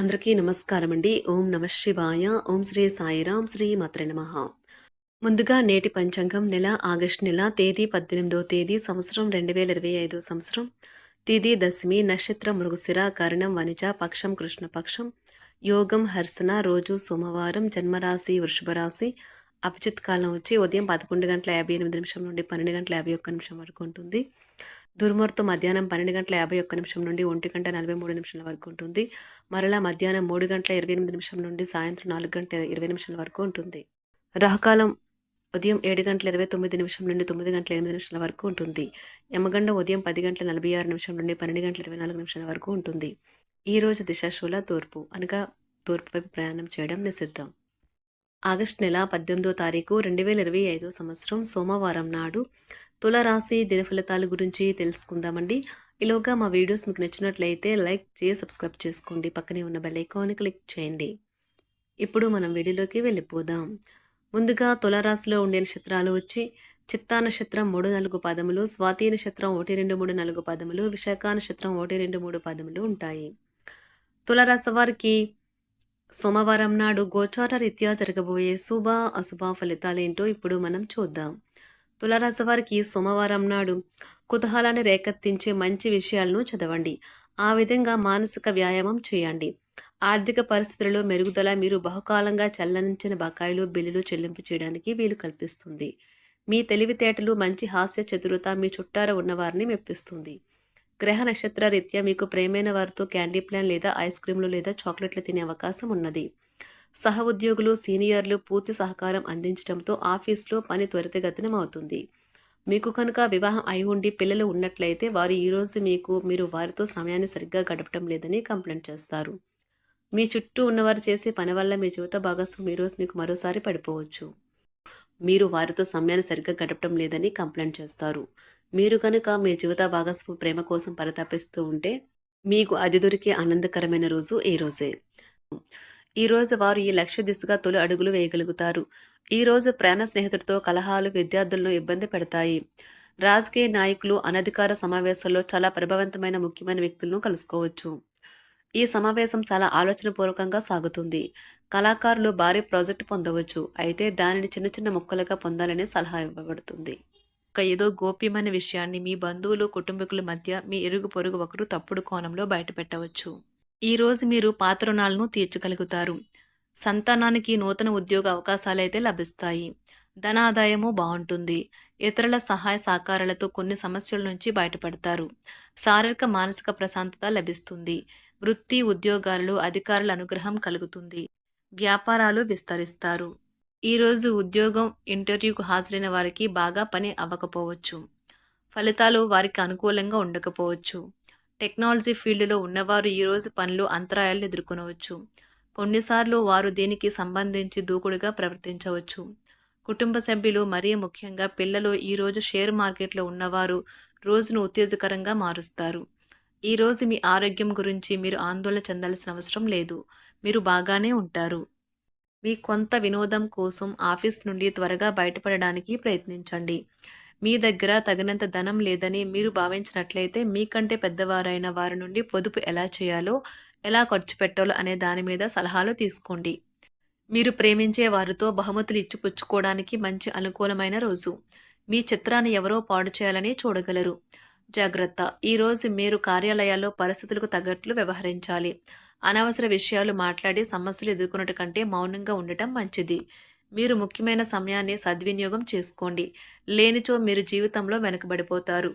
అందరికీ నమస్కారం అండి ఓం నమ శివాయ. ఓం శ్రీ సాయిరాం శ్రీ మాత్ర నమ. ముందుగా నేటి పంచాంగం నెల ఆగస్టు నెల తేదీ పద్దెనిమిదో తేదీ సంవత్సరం రెండు వేల ఇరవై ఐదో సంవత్సరం. తిది దశమి నక్షత్రం మృగశిర కరణం వనిజ పక్షం కృష్ణపక్షం యోగం హర్సన రోజు సోమవారం జన్మరాశి వృషభ రాశి. అభిజిత్ కాలం వచ్చి ఉదయం పదకొండు గంటల యాభై ఎనిమిది నిమిషం నుండి పన్నెండు గంటల యాభై ఒక్క నిమిషం వరకు ఉంటుంది. దుర్ముహూర్తం మధ్యాహ్నం పన్నెండు గంటల యాభై ఒక్క నిమిషం నుండి ఒంటి గంట నలభై మూడు నిమిషాల వరకు ఉంటుంది. మరలా మధ్యాహ్నం మూడు గంటల ఇరవై ఎనిమిది నిమిషం నుండి సాయంత్రం నాలుగు గంటల ఇరవై నిమిషాల వరకు ఉంటుంది. రాహుకాలం ఉదయం ఏడు గంటల ఇరవై తొమ్మిది నిమిషం నుండి తొమ్మిది గంటల ఎనిమిది నిమిషాల వరకు ఉంటుంది. యమగండ ఉదయం పది గంటల నలభై ఆరు నిమిషం నుండి పన్నెండు గంటల ఇరవై నాలుగు నిమిషాల వరకు ఉంటుంది. ఈ రోజు దిశాశూల తూర్పు అనగా తూర్పు వైపు ప్రయాణం చేయడం నిషిద్ధం. ఆగస్టు నెల పద్దెనిమిదో తారీఖు రెండు వేల ఇరవై ఐదో సంవత్సరం సోమవారం నాడు తులరాశి దినఫలితాల గురించి తెలుసుకుందామండి. ఈలోగా మా వీడియోస్ మీకు నచ్చినట్లయితే లైక్ చేసి సబ్స్క్రైబ్ చేసుకోండి. పక్కనే ఉన్న బెల్ ఐకాన్ క్లిక్ చేయండి. ఇప్పుడు మనం వీడియోలోకి వెళ్ళిపోదాం. ముందుగా తులరాశిలో ఉండే నక్షత్రాలు వచ్చి చిత్తా నక్షత్రం మూడు నాలుగు పదములు స్వాతి నక్షత్రం ఒకటి రెండు మూడు నాలుగు పదములు విశాఖ నక్షత్రం ఒకటి రెండు మూడు పదములు ఉంటాయి. తులరాశి వారికి సోమవారం నాడు గోచార రీత్యా జరగబోయే శుభ అశుభ ఫలితాలేంటో ఇప్పుడు మనం చూద్దాం. తులారాశి వారికి సోమవారం నాడు కుతూహలాన్ని రేకెత్తించే మంచి విషయాలను చదవండి. ఆ విధంగా మానసిక వ్యాయామం చేయండి. ఆర్థిక పరిస్థితులలో మెరుగుదల మీరు బహుకాలంగా చల్లనించిన బకాయిలు బిల్లులు చెల్లింపు చేయడానికి వీలు కల్పిస్తుంది. మీ తెలివితేటలు మంచి హాస్య చతురత మీ చుట్టార ఉన్నవారిని మెప్పిస్తుంది. గ్రహ నక్షత్ర రీత్యా మీకు ప్రేమైన వారితో క్యాండీ ప్లాన్ లేదా ఐస్ క్రీమ్లు లేదా చాక్లెట్లు తినే అవకాశం ఉన్నది. సహ ఉద్యోగులు సీనియర్లు పూర్తి సహకారం అందించడంతో ఆఫీస్లో పని త్వరితగతినం అవుతుంది మీకు కనుక వివాహం అయి ఉండి పిల్లలు ఉన్నట్లయితే వారు ఈరోజు మీకు మీరు వారితో సమయాన్ని సరిగ్గా గడపడం లేదని కంప్లైంట్ చేస్తారు. మీ చుట్టూ ఉన్నవారు చేసే పని వల్ల మీ జీవిత భాగస్వామి ఈరోజు మీకు మరోసారి పడిపోవచ్చు. మీరు వారితో సమయాన్ని సరిగ్గా గడపడం లేదని కంప్లైంట్ చేస్తారు. మీరు కనుక మీ జీవిత భాగస్వామి ప్రేమ కోసం పరితపిస్తూ ఉంటే మీకు అది దొరికే ఆనందకరమైన రోజు ఈ రోజే. ఈరోజు వారు ఈ లక్ష్య దిశగా తొలి అడుగులు వేయగలుగుతారు. ఈరోజు ప్రాణ స్నేహితుడితో కలహాలు విద్యార్థులను ఇబ్బంది పెడతాయి. రాజకీయ నాయకులు అనధికార సమావేశాల్లో చాలా ప్రభావవంతమైన ముఖ్యమైన వ్యక్తులను కలుసుకోవచ్చు. ఈ సమావేశం చాలా ఆలోచనపూర్వకంగా సాగుతుంది. కళాకారులు భారీ ప్రాజెక్టు పొందవచ్చు. అయితే దానిని చిన్న చిన్న ముక్కలుగా పొందాలని సలహా ఇవ్వబడుతుంది. ఒక ఏదో గోప్యమైన విషయాన్ని మీ బంధువులు కుటుంబీకుల మధ్య మీ ఇరుగు పొరుగు ఒకరు తప్పుడు కోణంలో బయటపెట్టవచ్చు. ఈరోజు మీరు పాత రుణాలను తీర్చగలుగుతారు. సంతానానికి నూతన ఉద్యోగ అవకాశాలైతే లభిస్తాయి. ధనాదాయము బాగుంటుంది. ఇతరుల సహాయ సహకారాలతో కొన్ని సమస్యల నుంచి బయటపడతారు. శారీరక మానసిక ప్రశాంతత లభిస్తుంది. వృత్తి ఉద్యోగాలలో అధికారుల అనుగ్రహం కలుగుతుంది. వ్యాపారాలు విస్తరిస్తారు. ఈరోజు ఉద్యోగం ఇంటర్వ్యూకు హాజరైన వారికి బాగా పని అవ్వకపోవచ్చు. ఫలితాలు వారికి అనుకూలంగా ఉండకపోవచ్చు. టెక్నాలజీ ఫీల్డ్లో ఉన్నవారు ఈరోజు పనులు అంతరాయాలను ఎదుర్కొనవచ్చు. కొన్నిసార్లు వారు దీనికి సంబంధించి దూకుడుగా ప్రవర్తించవచ్చు. కుటుంబ సభ్యులు మరీ ముఖ్యంగా పిల్లలు ఈరోజు షేర్ మార్కెట్లో ఉన్నవారు రోజును ఉత్తేజకరంగా మారుస్తారు. ఈరోజు మీ ఆరోగ్యం గురించి మీరు ఆందోళన చెందాల్సిన అవసరం లేదు. మీరు బాగానే ఉంటారు. మీ కొంత వినోదం కోసం ఆఫీస్ నుండి త్వరగా బయటపడడానికి ప్రయత్నించండి. మీ దగ్గర తగినంత ధనం లేదని మీరు భావించినట్లయితే మీకంటే పెద్దవారైన వారి నుండి పొదుపు ఎలా చేయాలో ఎలా ఖర్చు పెట్టాలో అనే దాని మీద సలహాలు తీసుకోండి. మీరు ప్రేమించే వారితో బహుమతులు ఇచ్చిపుచ్చుకోవడానికి మంచి అనుకూలమైన రోజు. మీ చిత్రాన్ని ఎవరో పాడు చేయాలని చూడగలరు. జాగ్రత్త. ఈరోజు మీరు కార్యాలయాల్లో పరిస్థితులకు తగ్గట్లు వ్యవహరించాలి. అనవసర విషయాలు మాట్లాడి సమస్యలు ఎదుర్కొన్నట్టు కంటే మౌనంగా ఉండటం మంచిది. మీరు ముఖ్యమైన సమయాన్ని సద్వినియోగం చేసుకోండి. లేనిచో మీరు జీవితంలో వెనకబడిపోతారు.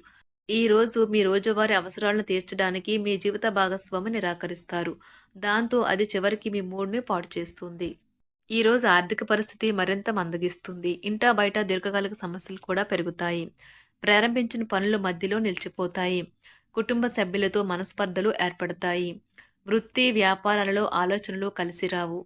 ఈ రోజు మీ రోజువారీ అవసరాలను తీర్చడానికి మీ జీవిత భాగస్వామి నిరాకరిస్తారు. దాంతో అది చివరికి మీ మూడ్ని పాడు చేస్తుంది. ఈరోజు ఆర్థిక పరిస్థితి మరింత మందగిస్తుంది. ఇంటా బయట దీర్ఘకాలిక సమస్యలు కూడా పెరుగుతాయి. ప్రారంభించిన పనులు మధ్యలో నిలిచిపోతాయి. కుటుంబ సభ్యులతో మనస్పర్ధలు ఏర్పడతాయి. వృత్తి వ్యాపారాలలో ఆలోచనలు కలిసి రావు.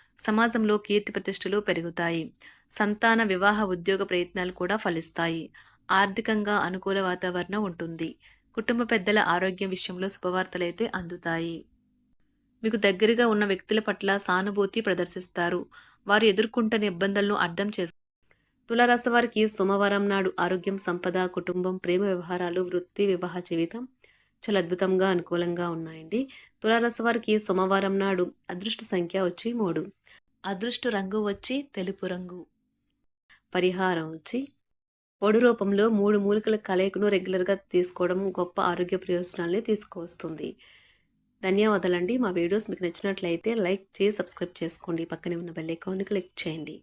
సమాజంలో కీర్తి ప్రతిష్టలు పెరుగుతాయి. సంతాన వివాహ ఉద్యోగ ప్రయత్నాలు కూడా ఫలిస్తాయి. ఆర్థికంగా అనుకూల వాతావరణం ఉంటుంది. కుటుంబ పెద్దల ఆరోగ్యం విషయంలో శుభవార్తలైతే అందుతాయి. మీకు దగ్గరగా ఉన్న వ్యక్తుల పట్ల సానుభూతి ప్రదర్శిస్తారు. వారు ఎదుర్కొంటున్న ఇబ్బందులను అర్థం చేస్తారు. తులారాశి వారికి సోమవారం నాడు ఆరోగ్యం సంపద కుటుంబం ప్రేమ వ్యవహారాలు వృత్తి వివాహ జీవితం చాలా అద్భుతంగా అనుకూలంగా ఉన్నాయండి. తులారాశి వారికి సోమవారం నాడు అదృష్ట సంఖ్య వచ్చి మూడు. అదృష్ట రంగు వచ్చి తెలుపు రంగు. పరిహారం వచ్చి పొడి రూపంలో మూడు మూలికల కలయికను రెగ్యులర్గా తీసుకోవడం గొప్ప ఆరోగ్య ప్రయోజనాలని తీసుకువస్తుంది. ధన్యవాదాలండి. మా వీడియోస్ మీకు నచ్చినట్లయితే లైక్ చేసి సబ్స్క్రైబ్ చేసుకోండి. పక్కనే ఉన్న బెల్ ఐకాన్ని క్లిక్ చేయండి.